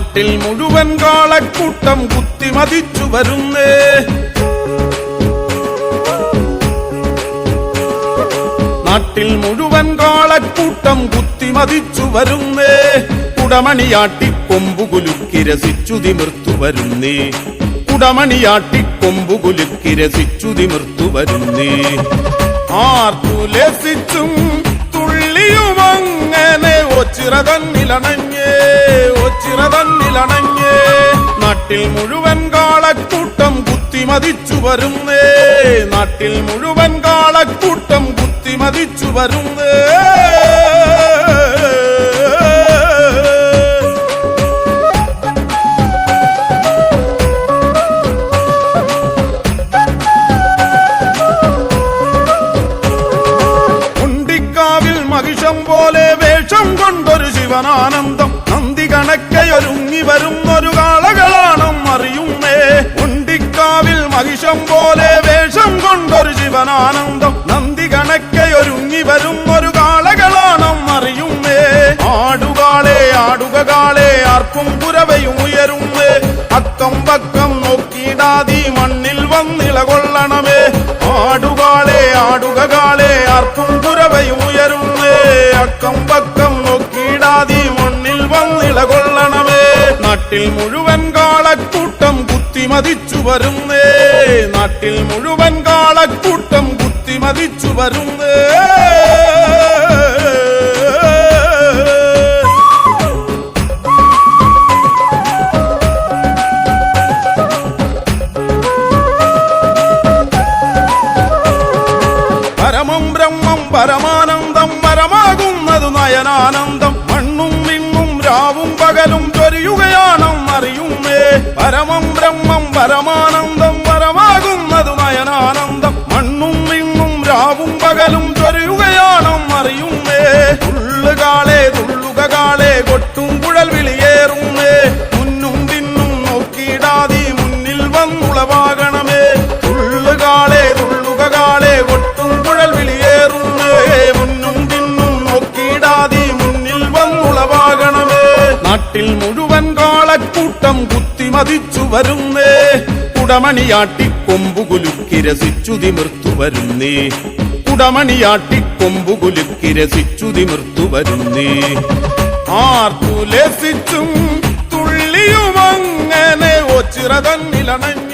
നാട്ടിൽ മുഴുവൻ കാളക്കൂട്ടം കുത്തിമതിച്ചു വരുന്നേ. നാട്ടിൽ മുഴുവൻ കാളക്കൂട്ടം കുത്തിമതിച്ചു വരുന്നേ. കുടമണിയാട്ടി കൊമ്പുകുലുക്കി രസിച്ചു തിമിർത്തു വരുന്നേ. കുടമണിയാട്ടി കൊമ്പുകുലുക്കി രസിച്ചു തിമിർത്തു വരുന്നേ. ആർത്തു ലസിച്ചും തുള്ളിയുമങ്ങനെ ഒച്ചിറ നാട്ടിൽ മുഴുവൻ കാളക്കൂട്ടം കുത്തിമതിച്ചു വരുന്നേ. നാട്ടിൽ മുഴുവൻ കാളക്കൂട്ടം കുത്തിമതിച്ചു വരുന്നേ. മഹിഷം പോലെ വേഷം കൊണ്ടൊരു ശിവനാനന്ദം. മഹിഷം പോലെ വേഷം കൊണ്ടൊരു ശിവനാനന്ദം നന്ദി കണക്കയൊരുങ്ങി ഒരു കാളകളാണം അറിയുന്നേ ആടുകാളെ ആടുക കാളെ ആർക്കും പുരവയും ഉയരുന്നേ അക്കം പക്കം നോക്കിയിടാതി മണ്ണിൽ വന്നിളകൊള്ളണമേ ആടുകാളെ ആടുക കാളെ ആർക്കും പുരവയും ഉയരുമേ. അക്കം പക്കം നോക്കിയിടാതി മണ്ണിൽ വന്നിളകൊള്ളണമേ നാട്ടിൽ മുഴുവൻ കാളക്കൂട്ടം കുത്തിമതിച്ചു വരുന്നേ. നാട്ടിൽ മുഴുവൻ കാളക്കൂട്ടം കുത്തിമതിച്ചു വരുന്നേ. പരമം ബ്രഹ്മം പരമാനന്ദം പരമാകുന്നത് നയനാനന്ദം. പരമം ബ്രഹ്മം പരമാനന്ദം പരമാകുന്നത് നയനാനന്ദം. മണ്ണും വിണ്ണും രാവും പകലും ചൊരിയുകയാണം അറിയുന്നേ. തുള്ളുകാളെ തുള്ളുക കാളെ കൊട്ടും കുഴൽ വിളിയേറുന്നേ. മുന്നും പിന്നും നോക്കിയിടാതെ മുന്നിൽ വന്നുളവാകണമേ. തുള്ളുകാളെ തുള്ളുക കാളെ കൊട്ടും കുഴൽ വിളിയേറുന്നേ. മുന്നും പിന്നും നോക്കിയിടാതെ മുന്നിൽ വന്നുളവാകണമേ. നാട്ടിൽ മുഴുവൻ കാളക്കൂട്ടം കുത്തിമതിച്ചു വരുന്നേ. കുടമണിയാട്ടി കൊമ്പുകുലുക്കി രസിച്ചുതി തിമിർത്തു വരുന്നേ കുടമണിയാട്ടി കൊമ്പുകുലുക്കി രസിച്ചുതി തിമിർത്തു വരുന്നേ ആർത്തു ലസിച്ചും തുള്ളിയുമങ്ങനെ ഒച്ചിറ തന്നിലണഞ്ഞേ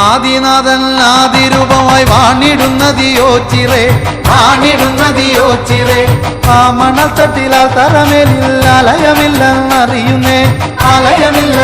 ആദിനാഥൻ ആദിരൂപമായി വാണിടുന്നതിയോ ചിറേ വാണിടുന്നതിയോ ചിറേ ആ മണത്തട്ടിലാൽ തരമേലില്ല അലയമില്ലെന്നറിയുന്നേ. അലയമില്ല